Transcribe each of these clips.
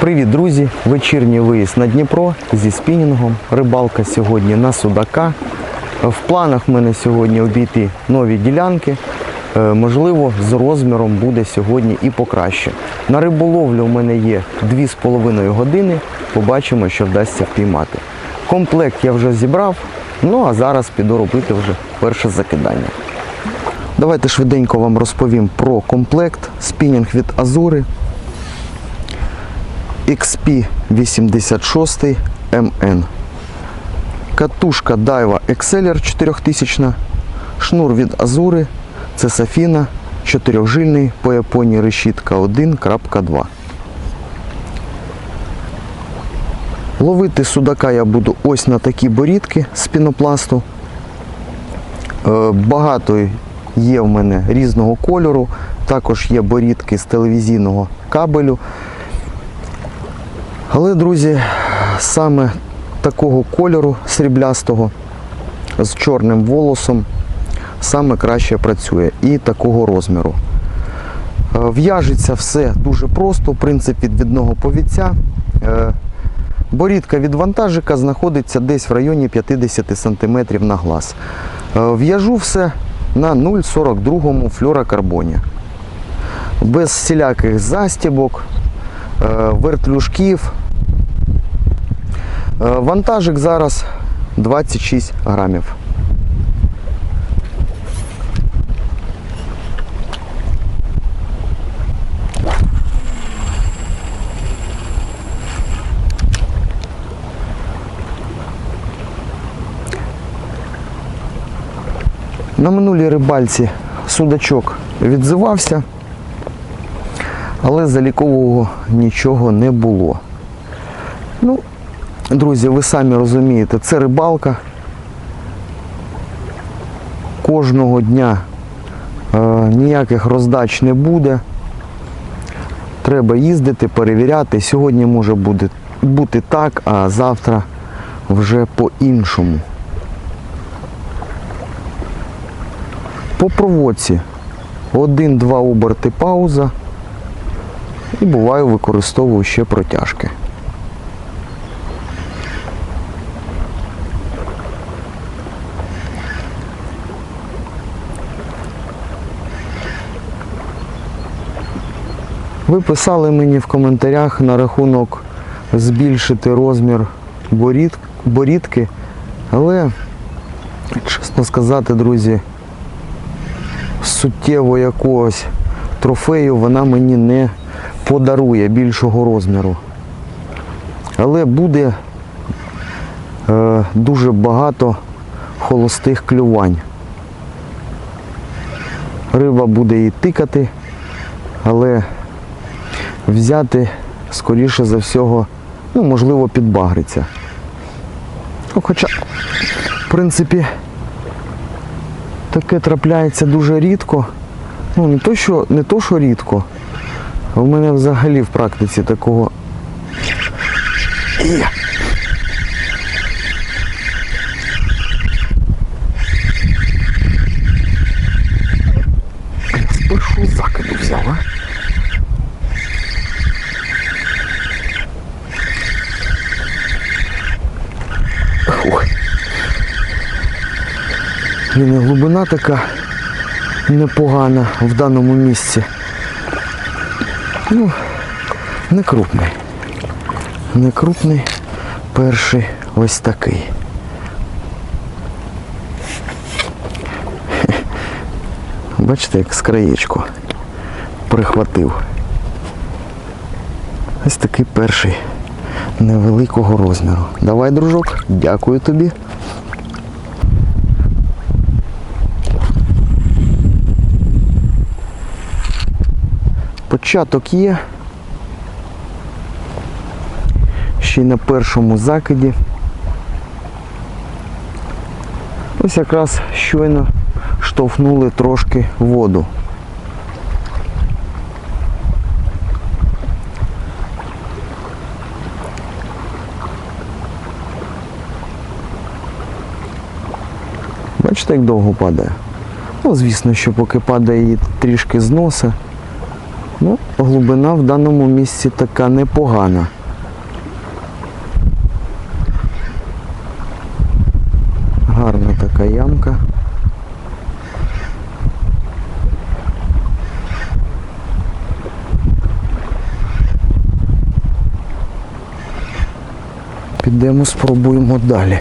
Привіт, друзі! Вечірній виїзд на Дніпро зі спінінгом. Рибалка сьогодні на Судака. В планах в мене сьогодні обійти нові ділянки. Е, Можливо, з розміром буде сьогодні і покраще. На риболовлю в мене є 2,5 години. Побачимо, що вдасться впіймати. Комплект я вже зібрав, ну а зараз піду робити вже перше закидання. Давайте швиденько вам розповім про комплект спінінг від Азури. XP86 MN. Катушка Daiwa Exceller 4000. Шнур від Азури. Це Сафіна. Чотирьохжильний по Японії решітка 1.2. Ловити судака я буду ось на такі борідки з пінопласту. Е, Багато є в мене різного кольору. Також є борідки з телевізійного кабелю. Але, друзі, саме такого кольору сріблястого з чорним волосом саме краще працює і такого розміру. Е, В'яжеться все дуже просто, принцип відвідного повідця. Е, Борідка від вантажика знаходиться десь в районі 50 см на глаз. Е, В'яжу все на 0,42 флюрокарбоні. Без всіляких застібок, вертлюжків. Е, Вантажик зараз 26 грамів. На минулій рибальці судачок відзивався, але залікового нічого не було. Ну, друзі, ви самі розумієте, це рибалка. Кожного дня е, ніяких роздач не буде. Треба їздити, перевіряти. Сьогодні може бути, бути так, а завтра вже по-іншому. По проводці один-два оберти пауза і буваю використовую ще протяжки. Ви писали мені в коментарях на рахунок збільшити розмір борід, борідки, але, чесно сказати, друзі, суттєво якогось трофею вона мені не подарує більшого розміру. Але буде е, дуже багато холостих клювань. Риба буде і тикати, але взяти, скоріше за всього, ну, можливо, підбагриться. Ну, хоча, в принципі, таке трапляється дуже рідко. Ну, не то, що, не то, що рідко. В мене взагалі в практиці такого. Першого закиду взяв? І глибина така непогана в даному місці. Ну, не крупний. Не крупний, перший ось такий. Бачите, як з краєчку прихватив. Ось такий перший невеликого розміру. Давай, дружок, дякую тобі. Початок є. Ще й на першому закиді. Ось якраз щойно штовхнули трошки воду. Бачите, як довго падає? Ну, звісно, що поки падає її трішки з носа, Ну, глибина в даному місці така непогана. Гарна така ямка. Підемо спробуємо далі.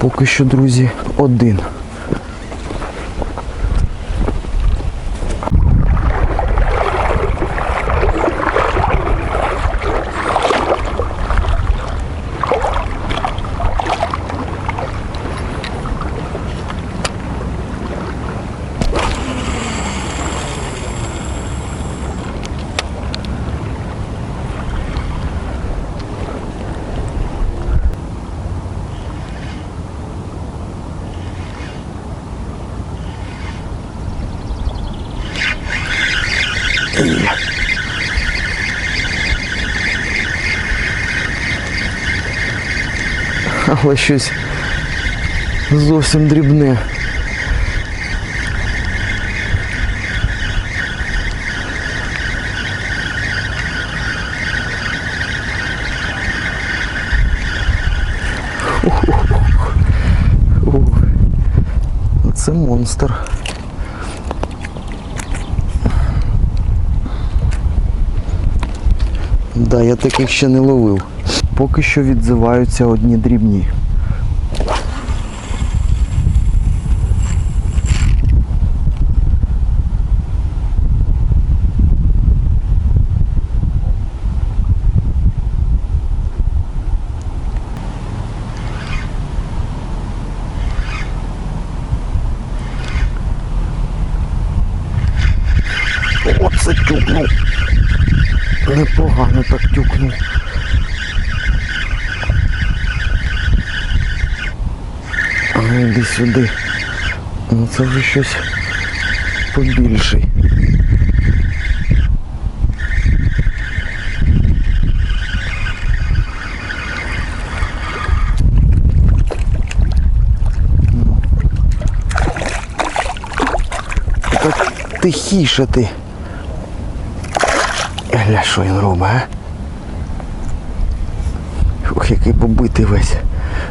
Поки що, друзі, один. Але щось зовсім дрібне. Це монстр. Да, я таких ще не ловив. Поки що відзиваються одні дрібні. Оце тюкнув. Непогано так тюкнув. Ну сюди. Ну це вже щось побільший. Так тихіше ти. Гля, що він робить, а? Ох, який побитий весь.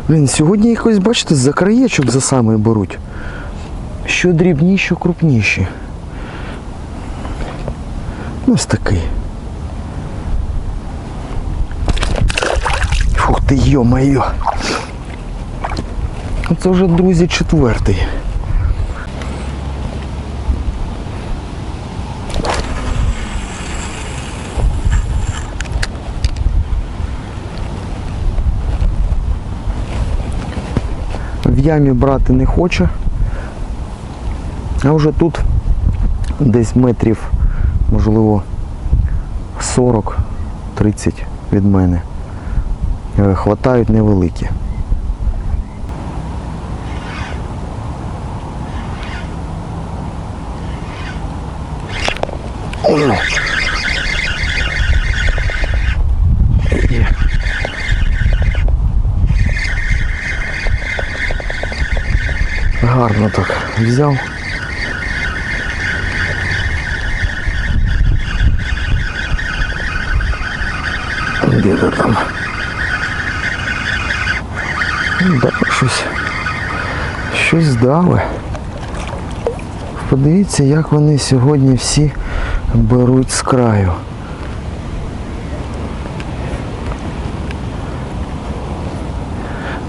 Блін, сьогодні якось, бачите, за краєчок за саме беруть. Що дрібні, що крупніші. Ось такий. Фух ти йо-моє. Це вже, друзі, четвертий. Ямі брати не хоче. А вже тут десь метрів, можливо, 40-30 від мене. Е, Хватають невеликі. Ой. Є. Гарно так взяв. Де ти там? Да, щось. Щось дали. Подивіться, як вони сьогодні всі беруть з краю.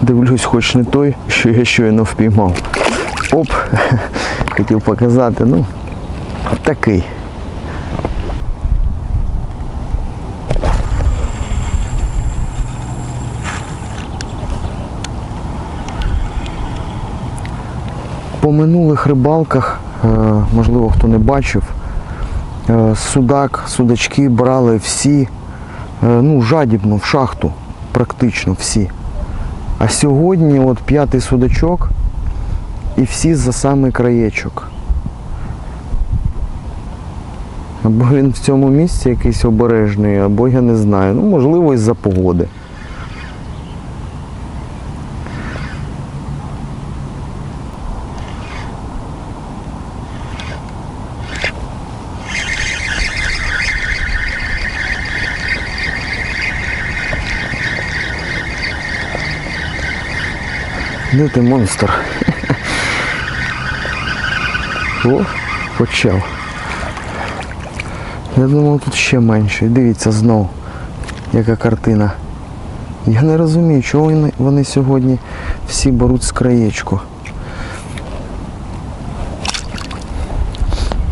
Дивлюсь, хоч не той, що я щойно впіймав. Оп, хотів показати, ну, такий. По минулих рибалках, е, можливо, хто не бачив, е, судак, судачки брали всі, е, ну, жадібно в шахту, практично всі. А сьогодні от п'ятий судачок і всі за самий краєчок. Або він в цьому місці якийсь обережний, або я не знаю. Ну, можливо, із-за погоди. Де ти монстр? О, почав. Я думав тут ще менше. Дивіться знов, яка картина. Я не розумію, чого вони, сьогодні всі беруть з краєчку.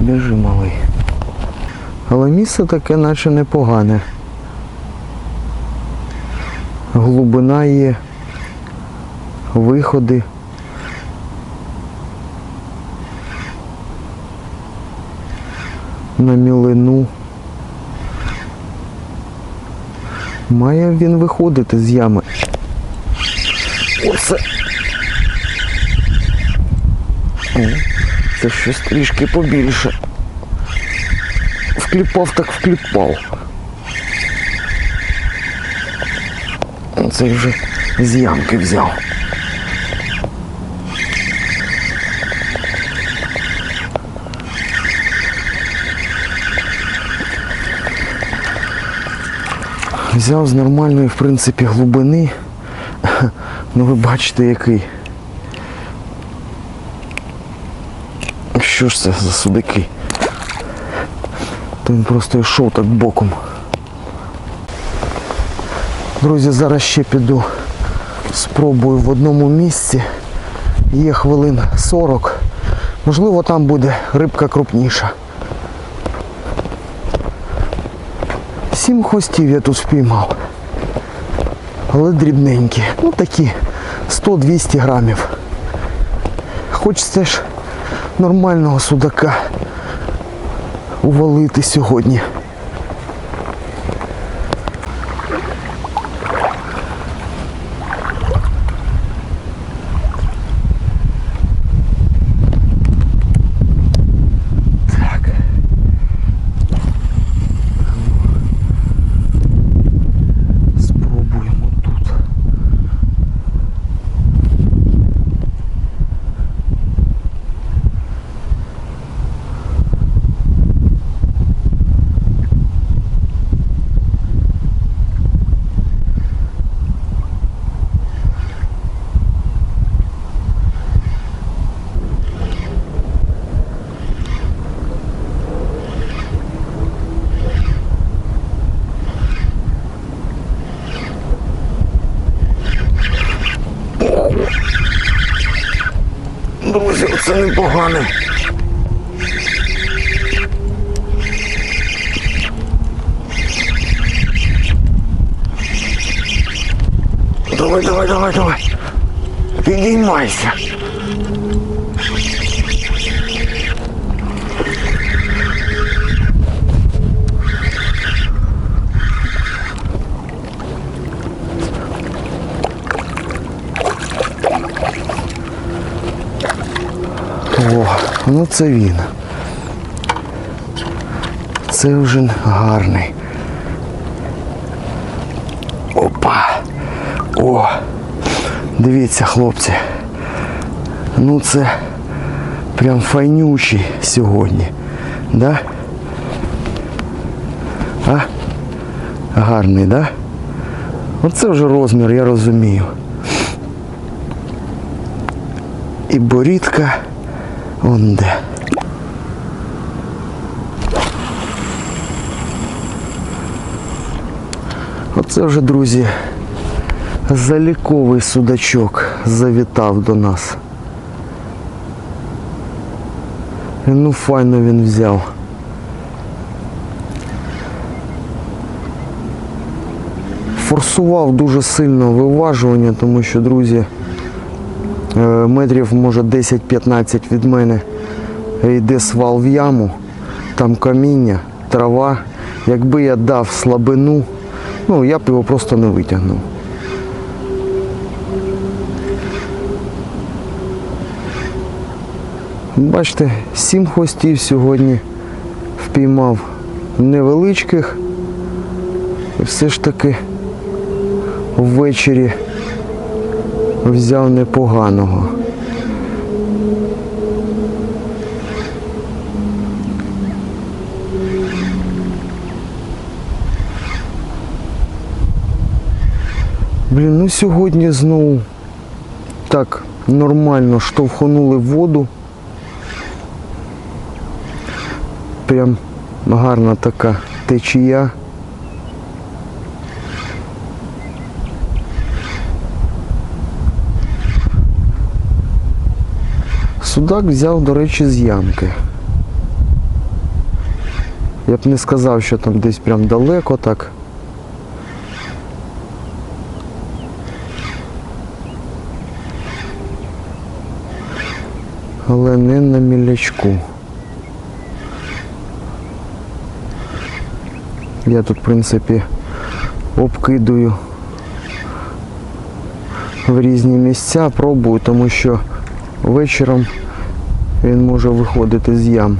Біжи, малий. Але місце таке наче непогане. Глибина є, виходи. На мілину. Має він виходити з ями. Оце. О, це щось трішки побільше. Вкліпав так вкліпав. Цей вже з ямки взяв. Взяв з нормальної, в принципі, глибини. Ну ви бачите який. Що ж це за судаки? То він просто йшов так боком. Друзі, зараз ще піду. Спробую в одному місці. Є хвилин 40. Можливо, там буде рибка крупніша. Сім хвостів я тут спіймав. Але дрібненькі. Ну такі 100-200 грамів. Хочеться ж нормального судака увалити сьогодні. Так. Спробуємо тут. Друзі, це непогане. Давай, давай, давай, давай. Підіймайся. О, ну це він. Це вже гарний. О. Дивіться, хлопці. Ну це прям файнючий сьогодні. Да? А? Гарний, да? Оце вже розмір, я розумію. І борідка он де. Оце вже, друзі, заліковий судачок завітав до нас. Ну, файно він взяв. Форсував дуже сильно виважування, тому що, друзі, е, метрів може 10-15 від мене йде свал в яму, там каміння, трава. Якби я дав слабину, ну я б його просто не витягнув. Бачите, сім хвостів сьогодні впіймав невеличких. І все ж таки ввечері взяв непоганого. Блін, ну сьогодні знову так нормально штовхнули воду. Прям гарна така течія. Судак взяв, до речі, з ямки. Я б не сказав, що там десь прям далеко так. Але не на мілячку. Я тут, в принципі, обкидую в різні місця, пробую, тому що вечором він може виходити з ям.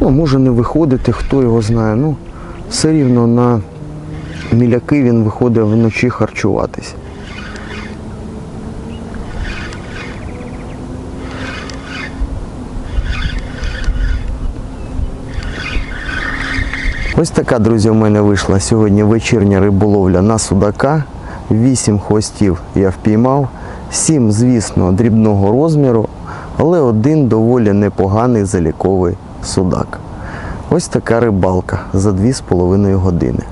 Ну, може не виходити, хто його знає. Ну, все рівно на міляки він виходить вночі харчуватись. Ось така, друзі, у мене вийшла сьогодні вечірня риболовля на судака. Вісім хвостів я впіймав, сім, звісно, дрібного розміру, але один доволі непоганий заліковий судак. Ось така рибалка за 2,5 години.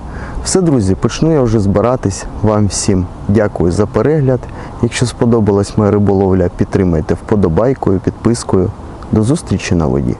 Все, друзі, почну я вже збиратись. Вам всім дякую за перегляд. Якщо сподобалась моя риболовля, підтримайте вподобайкою, підпискою. До зустрічі на воді.